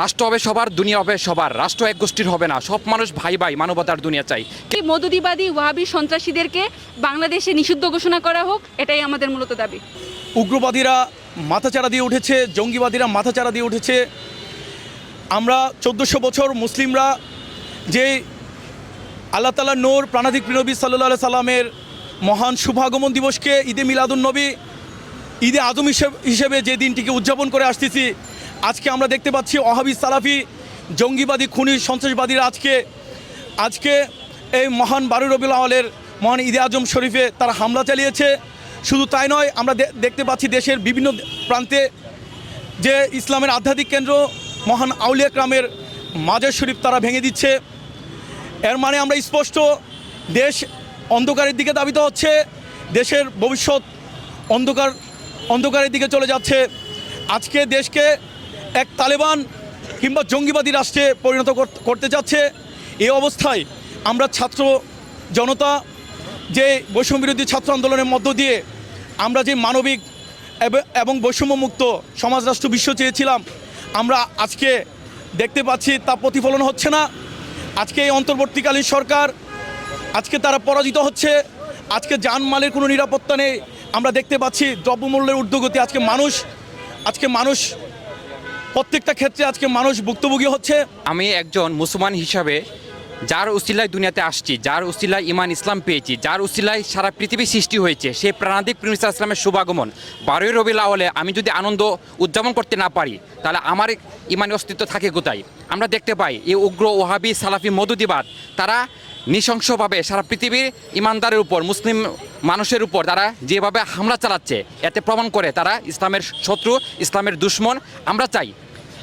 রাষ্ট্র হবে সবার দুনিয়া হবে সবার। রাষ্ট্র এক গোষ্ঠীর হবে না। সব মানুষ ভাই ভাই মানবতার দুনিয়া চাই। এই মদুদিবাদী ওয়াহাবি সন্ত্রাসীদেরকে বাংলাদেশে নিষিদ্ধ ঘোষণা করা হোক এটাই আমাদের মূলত দাবি। উগ্রবাদীরা মাথাচাড়া দিয়ে উঠেছে জঙ্গিবাদীরা মাথাচাড়া দিয়ে উঠেছে। আমরা চোদ্দোশো বছর মুসলিমরা যে আল্লাহ তালা নূর প্রাণাধিক নবী সাল্লাহ সাল্লামের মহান শুভাগমন দিবসকে ঈদে মিলাদুন নবী ঈদে আজম হিসেবে হিসেবে যে দিনটিকে উদযাপন করে আসতেছি আজকে আমরা দেখতে পাচ্ছি ওহাবি সালাফি, জঙ্গিবাদী, খুনি, সন্ত্রাসবাদীরা আজকে আজকে এই মহান বারু রবিউল আওয়ালের মহান ঈদে আজম শরীফে তারা হামলা চালিয়েছে। শুধু তাই নয়, আমরা দেখতে পাচ্ছি দেশের বিভিন্ন প্রান্তে যে ইসলামের আধ্যাত্মিক কেন্দ্র, মহান আউলিয়া গ্রামের মাজার শরীফ তারা ভেঙে দিচ্ছে। এর মানে আমরা স্পষ্ট, দেশ অন্ধকারের দিকে দাবিত হচ্ছে, দেশের ভবিষ্যৎ অন্ধকার অন্ধকারের দিকে চলে যাচ্ছে। আজকে দেশকে এক তালেবান কিংবা জঙ্গিবাদী রাষ্ট্রে পরিণত করতে যাচ্ছে এই অবস্থায় আমরা ছাত্র জনতা, যে বৈষম্য বিরোধী ছাত্র আন্দোলনের মধ্য দিয়ে আমরা যে মানবিক এবং বৈষম্যমুক্ত সমাজ রাষ্ট্র বিশ্ব চেয়েছিলাম, আমরা আজকে দেখতে পাচ্ছি তা প্রতিফলন হচ্ছে না। আজকে এই অন্তর্বর্তীকালীন সরকার, আজকে তারা পরাজিত হচ্ছে, আজকে জানমালের কোনো নিরাপত্তা নেই। আমরা দেখতে পাচ্ছি দ্রব্যমূল্যের ঊর্ধ্বগতি, আজকে মানুষ আজকে মানুষ প্রত্যেকটা ক্ষেত্রে আজকে মানুষ ভুক্তভোগী হচ্ছে। আমি একজন মুসলমান হিসাবে যার উসিলায় দুনিয়াতে আসছি, যার উসিলায় ইমান ইসলাম পেয়েছি, যার উসিলায় সারা পৃথিবী সৃষ্টি হয়েছে সেই প্রাণাদিক প্রিমিস ইসলামের শুভাগমন। বারোই রবিল আওয়ালে আমি যদি আনন্দ উদযাপন করতে না পারি, তাহলে আমার ইমানি অস্তিত্ব থাকে কোথায়? আমরা দেখতে পাই, এই উগ্র ওহাবি সালাফি মধুদিবাদ তারা নৃশংসভাবে সারা পৃথিবীর ইমানদারের উপর, মুসলিম মানুষের উপর তারা যেভাবে হামলা চালাচ্ছে, এতে প্রমাণ করে তারা ইসলামের শত্রু, ইসলামের দুশ্মন আমরা চাই।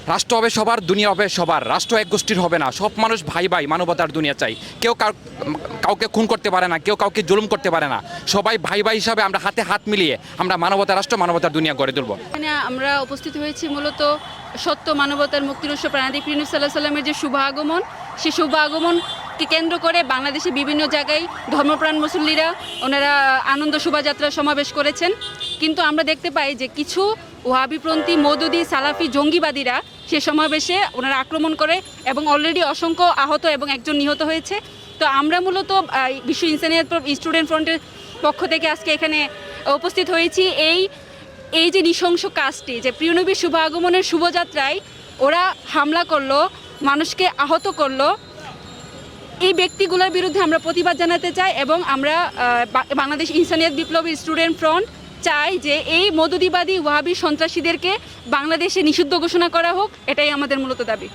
রাষ্ট্র হবে সবার, দুনিয়া হবে সবার। রাষ্ট্র এক গোষ্ঠীর হবে না। সব মানুষ ভাই ভাই মানবতার দুনিয়া চাই। কেউ কাউ- কাউকে খুন করতে পারে না, কেউ কাউকে জুলুম করতে পারে না। সবাই ভাই ভাই হিসাবে আমরা হাতে হাত মিলিয়ে আমরা মানবতা, রাষ্ট্র মানবতার দুনিয়া গড়ে তুলব। এখানে আমরা উপস্থিত হয়েছি মূলত সত্য মানবতার মুক্তিরস্ব প্রাণাদিক প্রিনুসাল্লাহ সাল্লামের যে শুভ আগমন সেই শুভ আগমনকে কেন্দ্র করে বাংলাদেশে বিভিন্ন জায়গায় ধর্মপ্রাণ মুসল্লিরা, ওনারা আনন্দ শোভাযাত্রা সমাবেশ করেছেন। কিন্তু আমরা দেখতে পাই যে কিছু ওহাবিপন্থী মৌদুদি, সালাফি, জঙ্গিবাদীরা সে সমাবেশে ওনারা আক্রমণ করে এবং অলরেডি অসংখ্য আহত এবং একজন নিহত হয়েছে। তো আমরা মূলত বিশ্ব ইনসানিয়াত স্টুডেন্ট ফ্রন্টের পক্ষ থেকে আজকে এখানে উপস্থিত হয়েছি। এই এই যে নৃশংস কাজটি যে প্রিয়নবীর শুভ আগমনের শুভযাত্রায় ওরা হামলা করল, মানুষকে আহত করল এই ব্যক্তিগুলোর বিরুদ্ধে আমরা প্রতিবাদ জানাতে চাই এবং আমরা বাংলাদেশ ইনসানিয়াত বিপ্লবী স্টুডেন্ট ফ্রন্ট চাই যে এই মদুদিবাদী ওয়াহাবি সন্ত্রাসীদেরকে বাংলাদেশে নিষিদ্ধ ঘোষণা করা হোক, এটাই আমাদের মূলত দাবি।